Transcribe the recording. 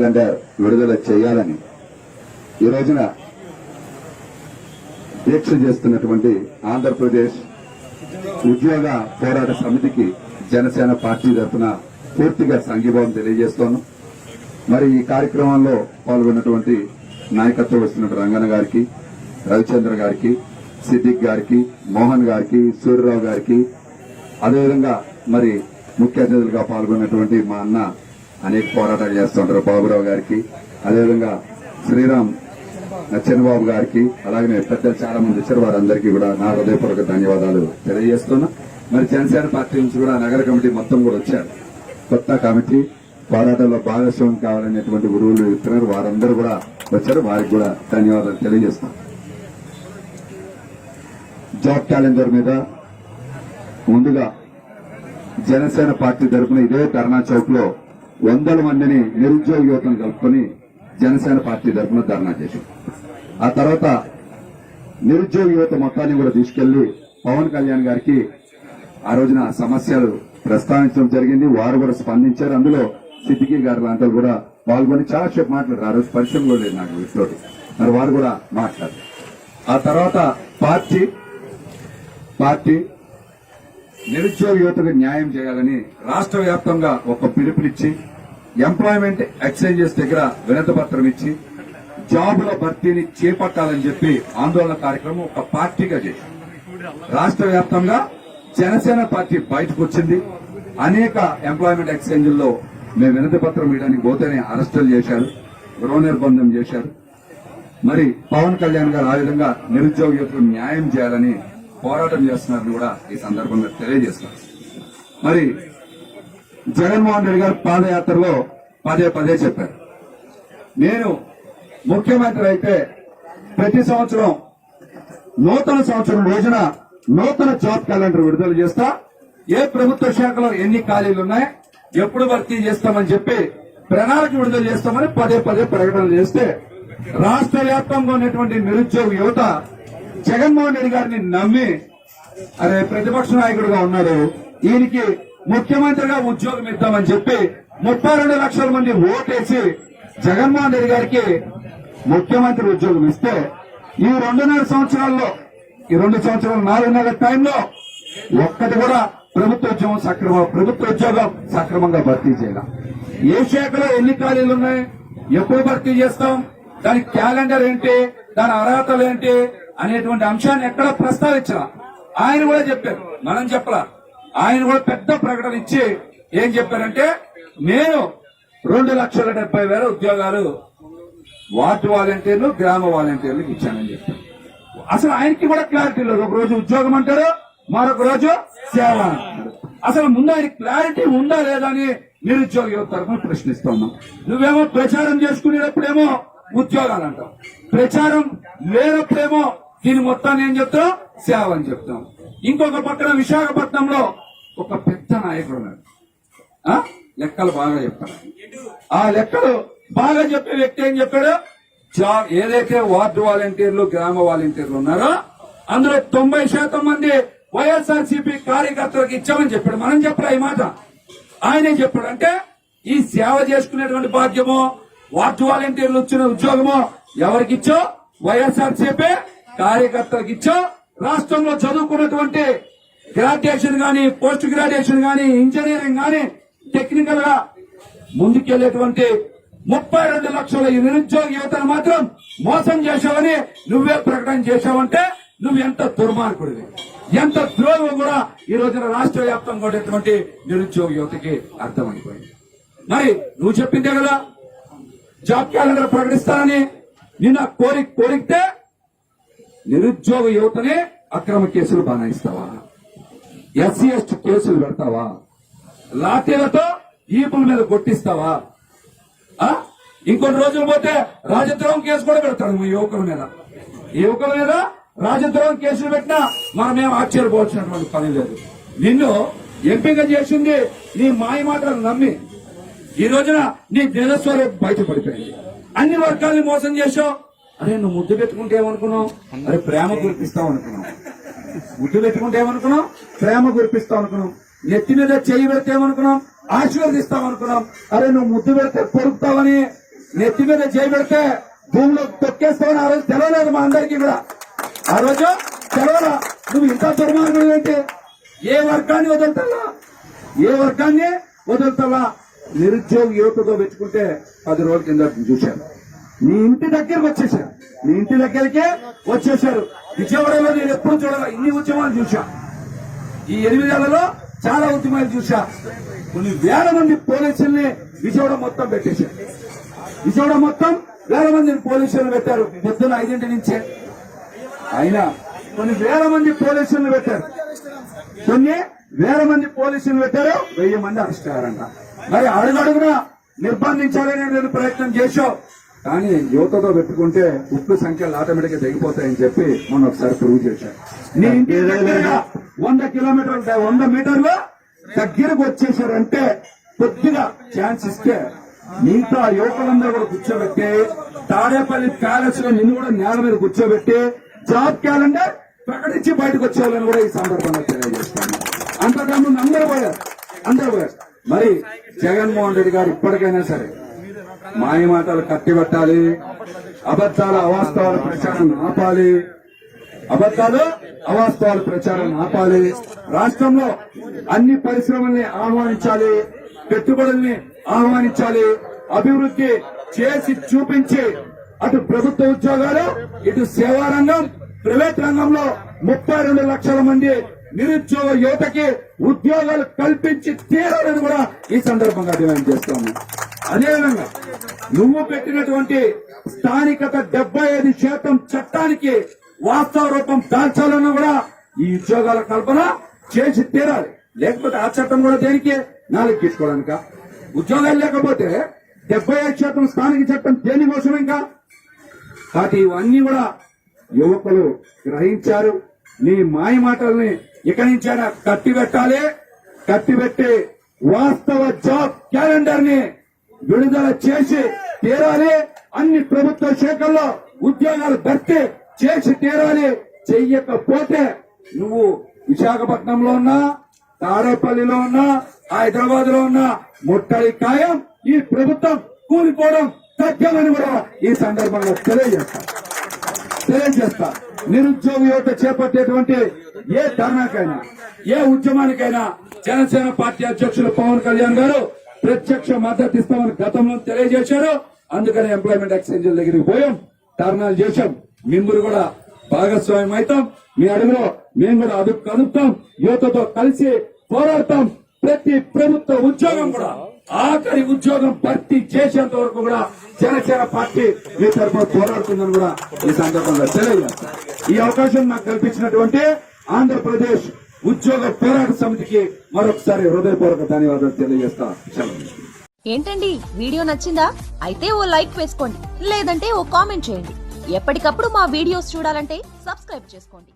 Calendar విడుదల చేయాలని ఈ రోజున దీక్ష చేస్తున్నటువంటి ఆంధ్రప్రదేశ్ ఉద్యోగ పోరాట సమితికి జనసేన పార్టీ తరఫున పూర్తిగా సంఘీభావం తెలియజేస్తోను మరి ఈ కార్యక్రమంలో పాల్గొన్నటువంటి నాయకత్వం వస్తున్న రంగన్న గారికి రవిచంద్ర గారికి సిద్దిక్ గారికి మోహన్ గారికి సూర్యరావు గారికి అదేవిధంగా మరి ముఖ్య అతిథులుగా పాల్గొన్నటువంటి మా అన్న అనేక పోరాటాలు చేస్తుంటారు బాబురావు గారికి. అదేవిధంగా శ్రీరామ్ నచ్చనబాబు గారికి అలాగే పెద్దలు చాలా మంది వచ్చారు వారందరికీ కూడా నా హృదయపూర్వక ధన్యవాదాలు తెలియజేస్తున్నా. మరి జనసేన పార్టీ నుంచి కూడా నగర కమిటీ మొత్తం కూడా వచ్చారు. కొత్త కమిటీ పోరాటంలో భాగస్వామ్యం కావాలనేటువంటి గురువులు ఇస్తున్నారు వారందరూ కూడా వచ్చారు. వారికి కూడా ధన్యవాదాలు తెలియజేస్తాం జాబ్ క్యాలెండర్ మీద ముందుగా జనసేన పార్టీ తరఫున ఇదే ధర్నా చౌక్లో వందల మందిని నిరుద్యోగ యువతను కలుపుకొని జనసేన పార్టీ తరఫున ధర్నా చేశాం. ఆ తర్వాత నిరుద్యోగ యువత మొత్తాన్ని కూడా తీసుకెళ్ళి పవన్ కళ్యాణ్ గారికి ఆ రోజున సమస్యలు ప్రస్తావించడం జరిగింది. వారు కూడా స్పందించారు. అందులో సిద్దికి గారు లాంటి కూడా పాల్గొని చాలా సేపు మాట్లాడారు. ఆ రోజు పరిచయం కూడా లేదు నాకు వీటితోటి. మరి వారు కూడా మాట్లాడారు. ఆ తర్వాత పార్టీ పార్టీ నిరుద్యోగ యువతకు న్యాయం చేయాలని రాష్ట్ర వ్యాప్తంగా ఒక పిలుపునిచ్చి ఎంప్లాయ్మెంట్ ఎక్స్చేంజెస్ దగ్గర వినతపత్రం ఇచ్చి జాబుల భర్తీని చేపట్టాలని చెప్పి ఆందోళన కార్యక్రమం ఒక పార్టీగా చేసి రాష్ట్ర వ్యాప్తంగా జనసేన పార్టీ బయటకు వచ్చింది. అనేక ఎంప్లాయ్మెంట్ ఎక్స్చేంజ్ల్లో మేము వినతి పత్రం ఇవ్వడానికి పోతేనే అరెస్టులు చేశారు గృహ నిర్బంధం చేశారు. మరి పవన్ కళ్యాణ్ గారు ఆ విధంగా నిరుద్యోగ యువతకు న్యాయం చేయాలని పోరాటం చేస్తున్నారని కూడా ఈ సందర్భంగా తెలియజేస్తున్నారు. మరి జగన్మోహన్ రెడ్డి గారు పాదయాత్రలో పదే పదే చెప్పారు. నేను ముఖ్యమంత్రి అయితే ప్రతి సంవత్సరం నూతన సంవత్సరం రోజున నూతన జాబ్ క్యాలెండర్ విడుదల చేస్తా. ఏ ప్రభుత్వ శాఖలో ఎన్ని ఖాళీలు ఉన్నాయి ఎప్పుడు భర్తీ చేస్తామని చెప్పి ప్రణాళిక విడుదల చేస్తామని పదే పదే ప్రకటన చేస్తే రాష్ట్ర వ్యాప్తంగా ఉన్నటువంటి నిరుద్యోగ యువత జగన్మోహన్ రెడ్డి గారిని నమ్మి అరే ప్రతిపక్ష నాయకుడుగా ఉన్నాడు ఈయనకి ముఖ్యమంత్రిగా ఉద్యోగం ఇద్దామని చెప్పి ముప్పై రెండు లక్షల మంది ఓటేసి జగన్మోహన్ రెడ్డి గారికి ముఖ్యమంత్రి ఉద్యోగం ఇస్తే ఈ రెండున్నర సంవత్సరాల్లో ఈ రెండు సంవత్సరాలు నాలుగున్నర టైంలో ఒక్కటి కూడా ప్రభుత్వ ఉద్యోగం సక్రమ ప్రభుత్వ ఉద్యోగం సక్రమంగా భర్తీ చేయాలి. ఏ శాఖలో ఎన్ని ఖాళీలు ఉన్నాయి? ఎప్పుడు భర్తీ చేస్తాం? దాని క్యాలెండర్ ఏంటి? దాని అర్హతలు ఏంటి? అనేటువంటి అంశాన్ని ఎక్కడ ప్రస్తావించరా ఆయన కూడా చెప్పారు. మనం చెప్పలా. ఆయన కూడా పెద్ద ప్రకటన ఇచ్చి ఏం చెప్పారంటే నేను రెండు లక్షల డెబ్బై వేల ఉద్యోగాలు వార్డు వాలంటీర్లు గ్రామ వాలంటీర్లకు ఇచ్చానని చెప్పారు. అసలు ఆయనకి కూడా క్లారిటీ లేదు. ఒక రోజు ఉద్యోగం అంటారు మరొక రోజు సేవ అసలు ముందు ఆయన క్లారిటీ ఉందా లేదా అని నిరుద్యోగ యువత తరఫున ప్రశ్నిస్తున్నాం నువ్వేమో ప్రచారం చేసుకునేటప్పుడేమో ఉద్యోగాలు అంటావు. ప్రచారం లేనప్పుడేమో దీని మొత్తాన్ని ఏం చెప్తాం? సేవ అని చెప్తాం. ఇంకొక పక్కన విశాఖపట్నంలో ఒక పెద్ద నాయకుడు ఉన్నాడు. లెక్కలు బాగా చెప్తాడు. ఆ లెక్కలు బాగా చెప్పే వ్యక్తి ఏం చెప్పాడు? జా- ఏదైతే వార్డు వాలంటీర్లు గ్రామ వాలంటీర్లు ఉన్నారో అందులో తొంభై శాతం మంది వైఎస్ఆర్ సిపి కార్యకర్తలకు ఇచ్చామని చెప్పాడు. మనం చెప్పడా ఈ మాట? ఆయనే చెప్పాడు. అంటే ఈ సేవ చేసుకునేటువంటి భాగ్యమో వార్డు వాలంటీర్లు వచ్చిన ఉద్యోగమో ఎవరికి ఇచ్చో వైఎస్ఆర్ సిపి కార్యకర్తలకు ఇచ్చా రాష్ట్రంలో చదువుకున్నటువంటి గ్రాడ్యుయేషన్ గాని పోస్ట్ గ్రాడ్యుయేషన్ గాని ఇంజనీరింగ్ గాని టెక్నికల్గా ముందుకెళ్ళేటువంటి ముప్పై రెండు లక్షల నిరుద్యోగ యువతను మాత్రం మోసం చేశావని నువ్వే ప్రకటన చేశావంటే నువ్వు ఎంత దుర్మార్గుడివి. ఎంత ద్రోహం కూడా ఈ రోజున రాష్ట్ర వ్యాప్తంగా ఉండేటువంటి నిరుద్యోగ యువతకి అర్థమైపోయింది. మరి నువ్వు చెప్పిందే కదా జాబ్ క్యాలెండర్ ప్రకటిస్తానని నిన్న కోరిక కోరితే నిరుద్యోగ యువతనే అక్రమ కేసులు బనాయిస్తావా? ఎస్సీ ఎస్టీ కేసులు పెడతావా? లాఠీలతో ఈపుల మీద కొట్టిస్తావా? ఆ? ఇంకొన్ని రోజులు పోతే రాజద్రోహం కేసు కూడా పెడతాడు మీ యువకుల మీద. యువకుల మీద రాజద్రోహం కేసులు పెట్టినా మనమేం ఆశ్చర్యపోవచ్చినటువంటి పని లేదు. నిన్ను ఎంపిక చేసింది నీ మాయ మాటలు నమ్మి. ఈ రోజున నీ నిరస్వరం బయటపడిపోయింది. అన్ని వర్గాల్ని మోసం చేశావు. అరే నువ్వు ముద్దు పెట్టుకుంటే ఏమనుకున్నావు? అరే ప్రేమ కురిపిస్తావు అనుకున్నావు. ముద్దు పెట్టుకుంటే ఏమనుకున్నాం ప్రేమ గురిపిస్తావు అనుకున్నాం నెత్తి మీద చేయి పెడితే ఏమనుకున్నాం ఆశీర్వదిస్తాం అనుకున్నాం అరే నువ్వు ముద్దు పెడితే పొరుకుతావని నెత్తి మీద చేయి పెడితే భూమిలో తొక్కేస్తావని ఆ రోజు తెలవలేదు మా అందరికీ కూడా. ఆ రోజు తెలవరా నువ్వు ఇంత దుర్మార్గుడు ఏంటి? ఏ వర్గాన్ని వదులుతావా? ఏ వర్గాన్ని వదులుతావా? నిరుద్యోగ యువతతో పెట్టుకుంటే పది రోజుల కింద చూశాను. నీ ఇంటి దగ్గరకు వచ్చేసారు. నీ ఇంటి దగ్గరికే వచ్చేసారు. విజయవాడలో నేను ఎప్పుడు చూడాలి ఇన్ని ఉద్యమాలు చూశా. ఈ ఎనిమిదేళ్ళలో చాలా ఉద్యమాలు చూశా. కొన్ని వేల మంది పోలీసుల్ని విజయవాడ మొత్తం పెట్టేశారు విజయవాడ మొత్తం వేల మందిని పోలీసులు పెట్టారు. పొద్దున ఐదింటి నుంచే. అయినా కొన్ని వేల మంది పోలీసులను పెట్టారు. కొన్ని వేల మంది పోలీసులు పెట్టారు. వెయ్యి మంది అరెస్ట్ అయ్యారంట. మరి అడుగడుగున నిర్బంధించాలని నేను ప్రయత్నం చేశావు. కానీ యువతతో పెట్టుకుంటే ఉప్పు సంఖ్యలు ఆటోమేటిక్గా తగ్గిపోతాయని చెప్పి మొన్న ఒకసారి ప్రూవ్ చేశారు. నీ ఇంటి వంద కిలోమీటర్లు వంద మీటర్లు దగ్గరకు వచ్చేసారంటే కొద్దిగా ఛాన్స్ ఇస్తే మిగతా యువకులందరూ కూడా కూర్చోబెట్టి తాడేపల్లి ప్యాలెస్లో నిన్ను కూడా నేల మీద కూర్చోబెట్టి జాబ్ క్యాలెండర్ ప్రకటించి బయటకు వచ్చేవాళ్ళని కూడా ఈ సందర్భంగా తెలియజేస్తాను. అంతకన్నా అందరూ పోయారు. అందరూ పోయారు. మరి జగన్మోహన్ రెడ్డి గారు ఇప్పటికైనా సరే మాయమాటలు కట్టిబెట్టాలి అబద్దాల అవాస్తవాల ప్రచారం ఆపాలి. అబద్దాలు అవాస్తవాల ప్రచారం ఆపాలి. రాష్ట్రంలో అన్ని పరిశ్రమల్ని ఆహ్వానించాలి. పెట్టుబడుల్ని ఆహ్వానించాలి. అభివృద్ధి చేసి చూపించి అటు ప్రభుత్వ ఉద్యోగాలు ఇటు సేవా రంగం ప్రైవేట్ రంగంలో ముప్పై రెండు లక్షల మంది నిరుద్యోగ యువతకి ఉద్యోగాలు కల్పించి తీరాలని కూడా ఈ సందర్భంగా డిమాండ్ చేస్తాము అదేవిధంగా నువ్వు పెట్టినటువంటి స్థానికత డెబ్బై ఐదు శాతం చట్టానికి వాస్తవ రూపం దాల్చాలన్నా కూడా ఈ ఉద్యోగాల కల్పన చేసి తీరాలి. లేకపోతే ఆ చట్టం కూడా దేనికి? నాలుగు తీసుకోవడానిక? ఉద్యోగాలు లేకపోతే డెబ్బై ఐదు శాతం స్థానిక చట్టం దేనికోసం ఇంకా? కాబట్టి ఇవన్నీ కూడా యువకులు గ్రహించారు. నీ మాయ మాటల్ని ఇక నుంచైనా కట్టి పెట్టి వాస్తవ జాబ్ క్యాలెండర్ని విడుదల చేసి తీరాలి. అన్ని ప్రభుత్వ శాఖల్లో ఉద్యోగాలు భర్తీ చేసి తీరాలి. చెయ్యకపోతే నువ్వు విశాఖపట్నంలో ఉన్నా తాడేపల్లిలో ఉన్నా హైదరాబాద్లో ఉన్నా ముట్టడి ఖాయం ఈ ప్రభుత్వం కూలిపోవడం తగ్గమని కూడా ఈ సందర్భంగా తెలియజేస్తా. తెలియజేస్తా. నిరుద్యోగ యువత చేపట్టేటువంటి ఏ ధర్నాకైనా ఏ ఉద్యమానికైనా జనసేన పార్టీ అధ్యక్షులు పవన్ కళ్యాణ్ గారు ప్రత్యక్ష మద్దతు ఇస్తామని గతంలో తెలియజేశారు. అందుకని ఎంప్లాయ్మెంట్ ఎక్స్చేంజ్ల దగ్గరికి పోయాం. ధర్నాలు చేశాం. మిమ్మల్ని కూడా భాగస్వామ్యం అవుతాం. మీ అడుగులో మేము కూడా అదుపు కలుపుతాం యువతతో కలిసి పోరాడతాం. ప్రతి ప్రభుత్వ ఉద్యోగం కూడా ఆఖరి ఉద్యోగం భర్తీ చేసేంత వరకు కూడా జనసేన పార్టీ మీ తరఫున పోరాడుతుందని కూడా ఈ సందర్భంగా తెలియజేస్తాం. ఈ అవకాశం నాకు కల్పించినటువంటి ఆంధ్రప్రదేశ్ ఉద్యోగ పోరాట సమితికి మరొకసారి హృదయపూర్వక ధన్యవాదాలు తెలియజేస్తా. ఏంటండి? వీడియో నచ్చిందా? అయితే ఓ లైక్ వేసుకోండి. లేదంటే ఓ కామెంట్ చేయండి. ఎప్పటికప్పుడు మా వీడియోస్ చూడాలంటే సబ్స్క్రైబ్ చేసుకోండి.